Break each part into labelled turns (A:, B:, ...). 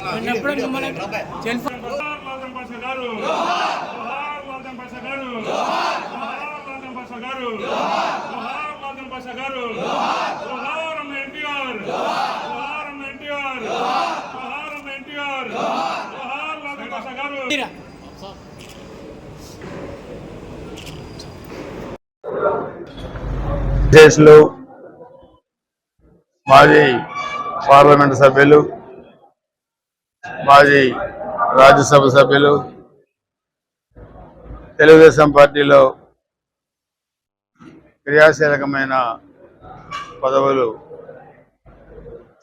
A: ఎప్పుడు మిమ్మల్ని cell phone
B: గారు. గారు. ఎన్టీఆర్. ఎన్టీఆర్. ఎన్టీఆర్.
C: మాజీ పార్లమెంట్ సభ్యులు మాజీ రాజ్యసభ సభ్యులు తెలుగుదేశం పార్టీలో క్రియాశీలకమైన పదవులు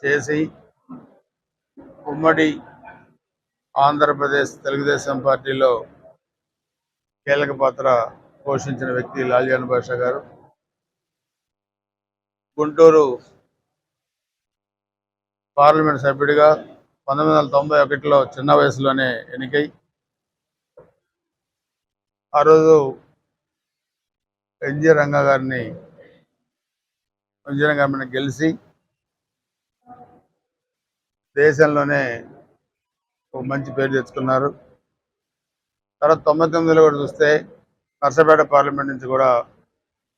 C: చేసి ఉమ్మడి ఆంధ్రప్రదేశ్ తెలుగుదేశం పార్టీలో కీలక పాత్ర పోషించిన వ్యక్తి లాల్యాన్ భాష గారు. గుంటూరు పార్లమెంట్ సభ్యుడిగా పంతొమ్మిది వందల తొంభై ఒకటిలో చిన్న వయసులోనే ఎన్నికై ఆ రోజు ఎన్జి రంగా గారిని ఎన్జి రంగారిని గెలిచి దేశంలోనే ఒక మంచి పేరు తెచ్చుకున్నారు. తర్వాత తొంభై తొమ్మిదిలో కూడా చూస్తే నర్సపేట పార్లమెంట్ నుంచి కూడా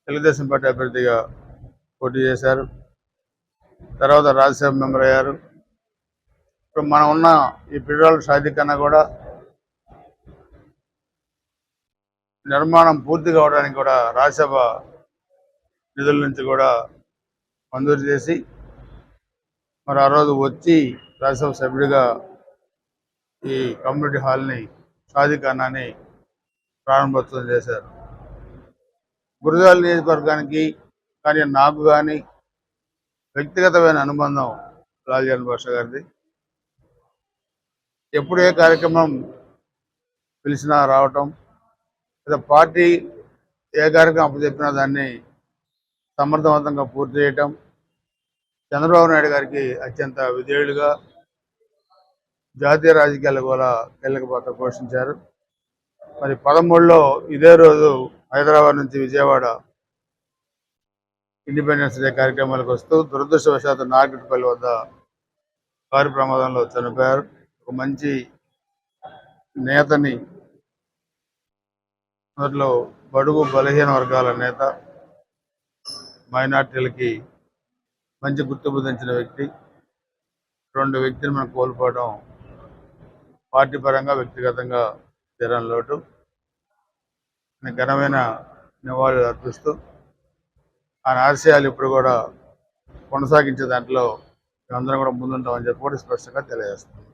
C: తెలుగుదేశం పార్టీ అభ్యర్థిగా పోటీ చేశారు. తర్వాత రాజ్యసభ మెంబర్ అయ్యారు. ఇప్పుడు మనం ఉన్న ఈ పిల్లల షాదీ కన్నా కూడా నిర్మాణం పూర్తి కావడానికి కూడా రాజ్యసభ నిధుల నుంచి కూడా మంజూరు చేసి మరి ఆ రోజు వచ్చి రాజ్యసభ సభ్యుడిగా ఈ కమ్యూనిటీ హాల్ని షాదీ ప్రారంభోత్సవం చేశారు. గురజాల నియోజకవర్గానికి కానీ నాకు కానీ వ్యక్తిగతమైన అనుబంధం లాల్జన్ భాష గారిది. ఎప్పుడు ఏ కార్యక్రమం పిలిచినా రావటం లేదా పార్టీ ఏ కార్యక్రమం అప్పచెప్పినా దాన్ని సమర్థవంతంగా పూర్తి చేయటం చంద్రబాబు నాయుడు గారికి అత్యంత విధేయులుగా జాతీయ రాజకీయాలు కూడా కీలక పాత్ర పోషించారు. మరి పదమూడులో ఇదే రోజు హైదరాబాద్ నుంచి విజయవాడ ఇండిపెండెన్స్ డే కార్యక్రమాలకు వస్తూ దురదృష్టవశాత్తు నాగరికపల్లి వద్ద కారు ప్రమాదంలో చనిపోయారు. ఒక మంచి నేతని మొదట్లో బడుగు బలహీన వర్గాల నేత మైనార్టీలకి మంచి గుర్తింపు వ్యక్తి. రెండు వ్యక్తిని మనం కోల్పోవడం పార్టీ పరంగా వ్యక్తిగతంగా తీరని లోటు. ఘనమైన నివాళులు అర్పిస్తూ ఆయన ఆశయాలు ఇప్పుడు కూడా కొనసాగించే దాంట్లో మేమందరం కూడా ముందుంటామని చెప్పి కూడా స్పష్టంగా తెలియజేస్తున్నాం.